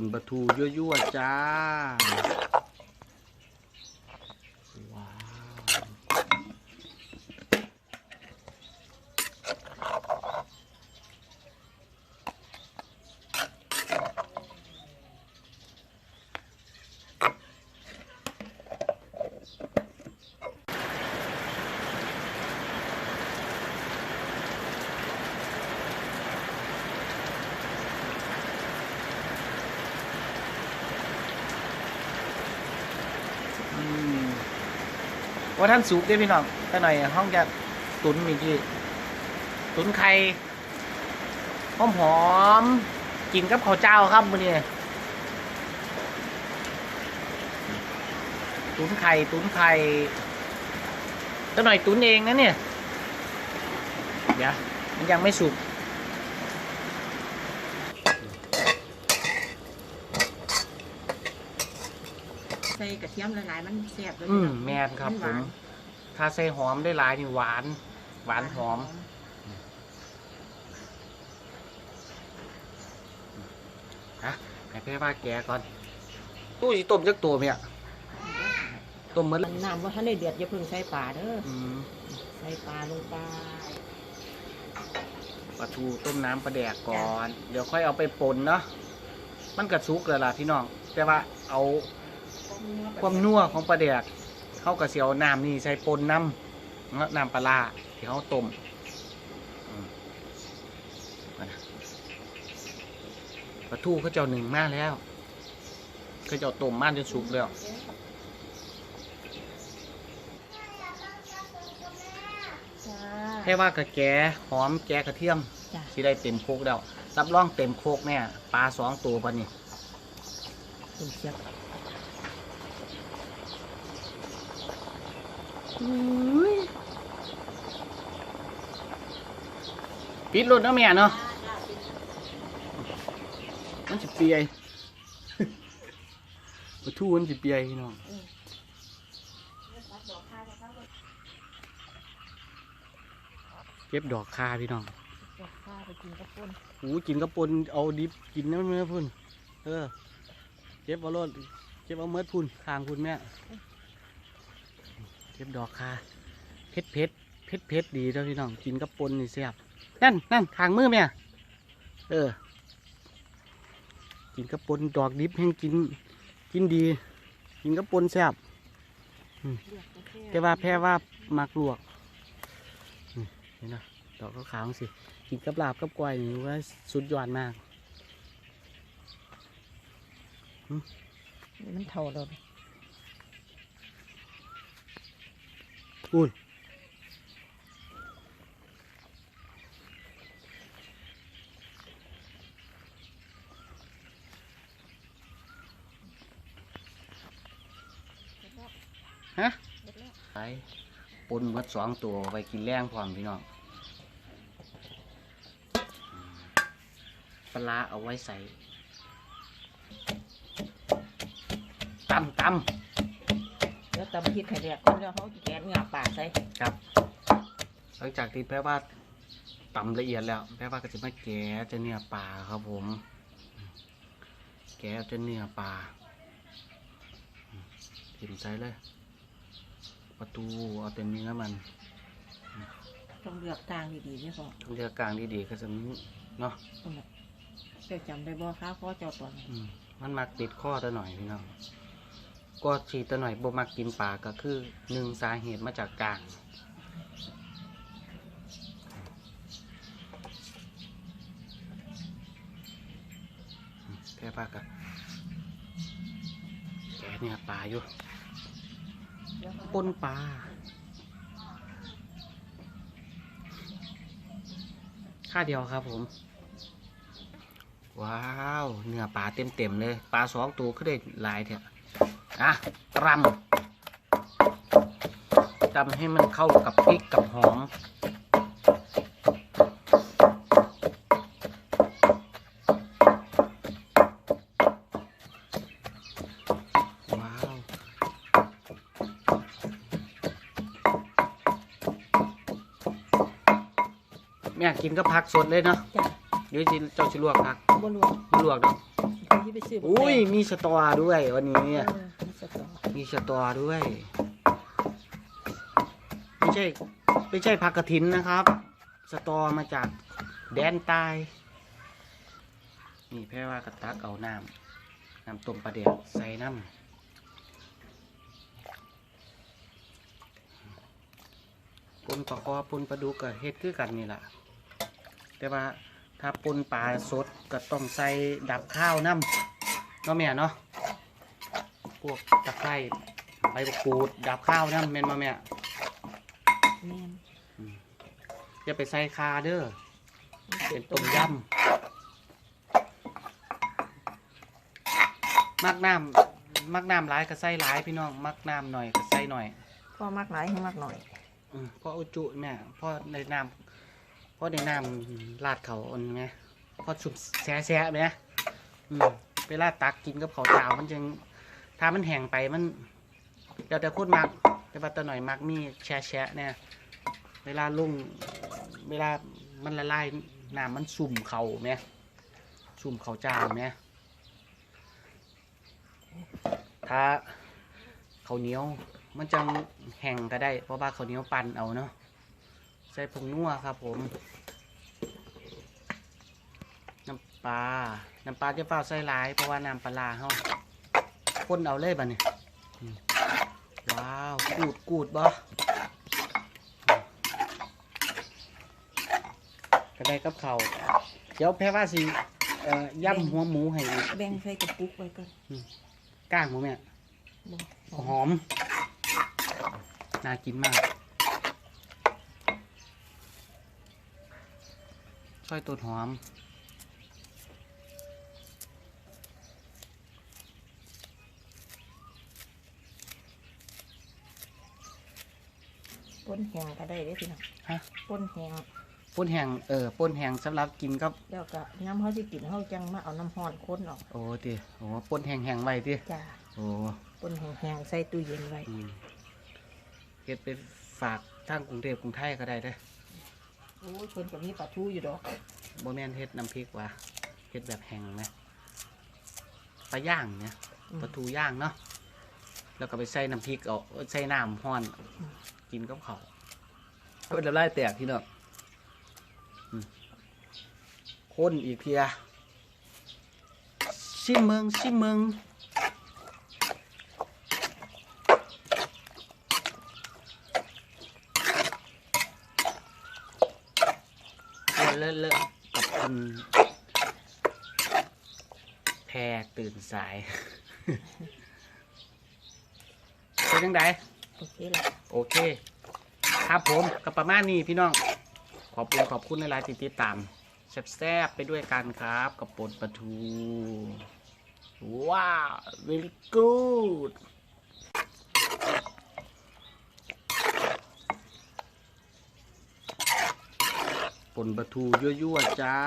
นปลาทูยั่วๆจ้า ว่าท่านสุกได้พี่น้องแต่หน่อยห้องจะตุนมีกี่ตุนไข่หอมหอมกินกับข้าวเจ้าครับมื้อนี้ตุนไข่ตุนไข่แต่หน่อยตุนเองนะเนี่ยเดี๋ยวมันยังไม่สุก ใส่กระเทียมหลายๆมันแซ่บเลยอืมแมนครับนหผวามนถ้าใส่หอมได้หลายนี่หวาน หวานหอม ฮะให้เพ่ว่าแกก่อน ตู้สิต้มจักตัวเมียต้มหมดมัแล้วนน้ำว่าถ้าได้เดือดอย่าเพิ่งใส่ปลาเด้ออืมใส่ปลาลงไปปลาทูต้มน้ำปลาแดกก่อน เดี๋ยวค่อยเอาไปป่นเนาะมันกระซุกแล้วล่ะพี่น้อง แต่ว่าเอา ความนัวของปลาแดกเข้ากระเสียวน้ำนี่ใส่ป่นน้ำเนาะน้ำปลาร้าที่เขาต้มอืมมานะปลาทูเขาเจ้าหนึ่งมากแล้วเขาเจ้าต้มมากจนสุกแล้วจ้าแค่ว่ากระแกหอมแกกระเทียมจ้าที่ได้เต็มโคกแล้วรับรองเต็มโคกเนี่ยปลาสองตัวปะนี่ คุณเชียบ ปิดรถเนาะแม่เนาะมันจะเปียปลาทูมันจะเปียพี่น้องเก็บดอกคาพี่น้องข้าไปกินกับปุ้นหูกินกระปนเอาดิบกินน้ำเนื้อพุ่นเออเก็บเอารถเก็บเอาเมือพุ่นคางพุ่นแม่ เก็บดอกคาเผ็ดเผ็ดเผ็ดเผ็ดดีแล้วพี่น้องกินกระปนนี่แซ่บนั่นนั่นคางมือแม่เออ กินกระปนดอกดิบแห้งกิน กินดี กินกระปนแซ่บแต่ว่าแพ้ว่ามักลวกเห็นไหมดอกขาวๆสิกินกับลาบกับกล้วยนี่ว่าสุดยอดมากมันเท่าเรา อุ้ยฮะไปปนหมดสองตัวไปกินแรงพร้อมพี่น้องปลาเอาไว้ใส่ตำตำแล้ว ตำพริกไข่แดกคนแล้วเขาจะแกะเนื้อปลาใส่ครับ หลังจากที่แปลว่าตำละเอียดแล้วแปลว่าก็จะมาแกะจะเนื้อปลาครับผม แกะจะเนื้อปลาถิ่มใส่เลย ประตูเอาแต่เนื้อมันต้องเลือกทางดีๆนี่พ่อต้องเลือกกลางดีๆก็จะมีเนาะคนน่ะเจ้าจำได้บ่คะพ่อเจ้าตอนนี้อืมมันมักติดข้อตัวหน่อยพี่น้อง ก็ฉีดตัวหน่อยบ่มักกินปลาก็คือหนึ่งสาเหตุมาจากกลางแค่ปากะแกเนี่ยปลาอยู่ปนปลาค่าเดียวครับผม ว้าว เนื้อปลาเต็มเต็มๆเลย ปลาสองตัวก็ได้หลายเถอะ อะตรำตำให้มันเข้ากับพริกกับหอม ว้าวแม่กินก็ผักสดเลยเนาะจ้าเดี๋ยวสิเจ้าชิลวกผักบ่ลวกบ่ลวกดอกลเขาที่ไปซื้อบักอุ้ยแตงมีสตอด้วยวันนี้เออ มีสตอด้วย ไม่ใช่ ไม่ใช่ผักกระถินนะครับ สตอมาจากแดนใต้นี่แพ่ว่ากระตักเอาน้ำน้ำต้มปลาเดียวใส่น้ำปนปลากอปนปลาดุกกับเฮ็ดคือกันนี่แหละแต่ว่าถ้าปนปลาสดก็ต้องใส่ดับข้าวน้ำเนาะแม่เนาะ วกตะไคร้ใบมะกรูดดับข้าวน้ำเมนมาแม่แม่นอย่าไปใส่คาเด้อเป็นต้มยำมักน้ำมักน้ำหลายก็ใส่หลายพี่น้อง มักน้ำหน่อยก็ใส่หน่อยพ่อมากหลายให้มากหน่อยอืมพ่ออุจุแม่พ่อในน้ำพ่อในน้ำลาดเขาอันไหมพ่อชุบแซ่แซ่ไหมอืมเวลาตักกินกับข้าวเจ้ามันจึง ถ้ามันแห้งไปมันเดี๋ยวแต่พูดมักแต่ว่าแตะหน่อยมักมีแช่แช่เนี่ยเวลาลุ่งเวลามันละลายน้ำมันสุ่มเขาไหมสุ่มเขาจ้าไหมถ้าเขาวเหนียวมันจังแห้งก็ได้ เพราะว่าเขาวเหนียวปั่นเอาเนาะใส่ผงนัวครับผม น้ำปลา น้ำปลาจะเปล่าใส่หลายเพราะว่าน้ำปลาร้าเขา คนเอาเลยบ่เนี่ยอืมว้าว กูดกูดบ่ก็ได้กับเขาวเดี๋ยวแพ้ว่าสิเอ่อย่ำหัวหมูให้อีกแบ่งใส่กระปุกไว้ก่อนก้างหมูแม่บ่หอม น่ากินมากซอยต้นหอม ป้นแห้งก็ได้เด้อพี่น้องฮะป้นแห้งป่นแห้งเออป่นแห้งสำหรับกินกับแล้วก็น้ำเขาสิกินเขาจังมาเอาน้ำห้อนค้นออกโอ้ติโอ้ป่นแห้งแห้งๆไว้ติจ้าโอ้ป้นแห้งๆใส่ตู้เย็นไว้อืมเฮ็ดไปฝากทางกรุงเทพกรุงไทยก็ได้เด้อโอ้ยเพิ่นก็มีปลาทูอยู่ดอกบ่แม่นเฮ็ดน้ำพริกว่ะเฮ็ดแบบแห้งไหมปลาย่างเนี่ยปลาทูย่างเนาะ แล้วก็ไปใส่น้ำพริกเอาใส่น้ำห้อนกินกับเขาวเป็นน้ำลายแตกพี่น้องอืมคนอีกเพียชิมเมืองชิมเมืองเลอะเลอะกับคุณแพรตื่นสาย เป็นยังไงโอเคละโอเค ครับผมกับประมาณนี้พี่น้อง ขอบคุณขอบคุณในไลน์ที่ติดตามแซ่บๆไปด้วยกันครับ กับปนปลาทู ว้าว very good ปนปลาทูยั่วๆจ้า